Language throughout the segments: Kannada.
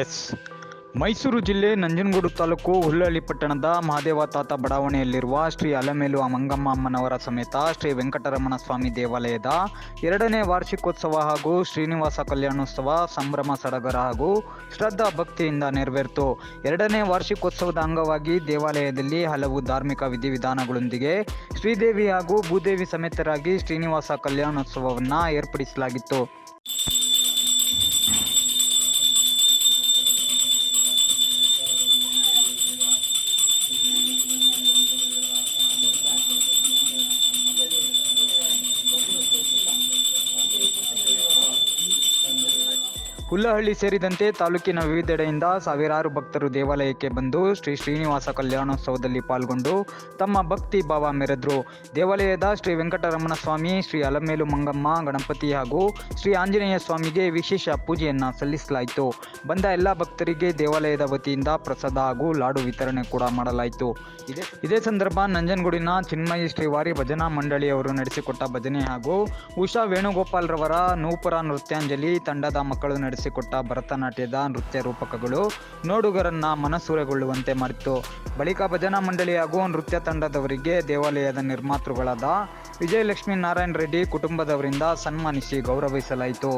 ಎಸ್. ಮೈಸೂರು ಜಿಲ್ಲೆ ನಂಜನಗೂಡು ತಾಲೂಕು ಹುಲ್ಲಳ್ಳಿ ಪಟ್ಟಣದ ಮಹಾದೇವ ತಾತ ಬಡಾವಣೆಯಲ್ಲಿರುವ ಶ್ರೀ ಅಲಮೇಲು ಮಂಗಮ್ಮ ಅಮ್ಮನವರ ಸಮೇತ ಶ್ರೀ ವೆಂಕಟರಮಣ ಸ್ವಾಮಿ ದೇವಾಲಯದ ಎರಡನೇ ವಾರ್ಷಿಕೋತ್ಸವ ಹಾಗೂ ಶ್ರೀನಿವಾಸ ಕಲ್ಯಾಣೋತ್ಸವ ಸಂಭ್ರಮ ಸಡಗರ ಹಾಗೂ ಶ್ರದ್ಧಾ ಭಕ್ತಿಯಿಂದ ನೆರವೇರಿತು. ಎರಡನೇ ವಾರ್ಷಿಕೋತ್ಸವದ ಅಂಗವಾಗಿ ದೇವಾಲಯದಲ್ಲಿ ಹಲವು ಧಾರ್ಮಿಕ ವಿಧಿವಿಧಾನಗಳೊಂದಿಗೆ ಶ್ರೀದೇವಿ ಹಾಗೂ ಭೂದೇವಿ ಸಮೇತರಾಗಿ ಶ್ರೀನಿವಾಸ ಕಲ್ಯಾಣೋತ್ಸವವನ್ನು ಏರ್ಪಡಿಸಲಾಗಿತ್ತು. ಹುಲ್ಲಹಳ್ಳಿ ಸೇರಿದಂತೆ ತಾಲೂಕಿನ ವಿವಿಧೆಡೆಯಿಂದ ಸಾವಿರಾರು ಭಕ್ತರು ದೇವಾಲಯಕ್ಕೆ ಬಂದು ಶ್ರೀ ಶ್ರೀನಿವಾಸ ಕಲ್ಯಾಣೋತ್ಸವದಲ್ಲಿ ಪಾಲ್ಗೊಂಡು ತಮ್ಮ ಭಕ್ತಿ ಭಾವ ಮೆರೆದ್ರು. ದೇವಾಲಯದ ಶ್ರೀ ವೆಂಕಟರಮಣ ಸ್ವಾಮಿ ಶ್ರೀ ಅಲಮೇಲು ಮಂಗಮ್ಮ, ಗಣಪತಿ ಹಾಗೂ ಶ್ರೀ ಆಂಜನೇಯ ಸ್ವಾಮಿಗೆ ವಿಶೇಷ ಪೂಜೆಯನ್ನು ಸಲ್ಲಿಸಲಾಯಿತು. ಬಂದ ಎಲ್ಲ ಭಕ್ತರಿಗೆ ದೇವಾಲಯದ ವತಿಯಿಂದ ಪ್ರಸಾದ ಹಾಗೂ ಲಾಡು ವಿತರಣೆ ಕೂಡ ಮಾಡಲಾಯಿತು. ಇದೇ ಇದೇ ಸಂದರ್ಭ ನಂಜನಗೂಡಿನ ಚಿನ್ಮಯಿ ಶ್ರೀವಾರಿ ಭಜನಾ ಮಂಡಳಿಯವರು ನಡೆಸಿಕೊಟ್ಟ ಭಜನೆ ಹಾಗೂ ಉಷಾ ವೇಣುಗೋಪಾಲ್ ರವರ ನೂಪುರ ನೃತ್ಯಾಂಜಲಿ ತಂಡದ ಮಕ್ಕಳು ನಡೆಸಿಕೊಟ್ಟ ಭರತನಾಟ್ಯದ ನೃತ್ಯ ರೂಪಕಗಳು ನೋಡುಗರನ್ನ ಮನಸೂರೆಗೊಳ್ಳುವಂತೆ ಮಾಡಿತು ಬಳಿಕ ಭಜನಾ ಮಂಡಳಿ ಹಾಗೂ ನೃತ್ಯ ತಂಡದವರಿಗೆ ದೇವಾಲಯದ ನಿರ್ಮಾತೃಗಳಾದ ವಿಜಯಲಕ್ಷ್ಮೀ ನಾರಾಯಣ ರೆಡ್ಡಿ ಕುಟುಂಬದವರಿಂದ ಸನ್ಮಾನಿಸಿ ಗೌರವಿಸಲಾಯಿತು.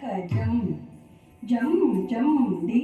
கஜம் ஜம் ஜம் டி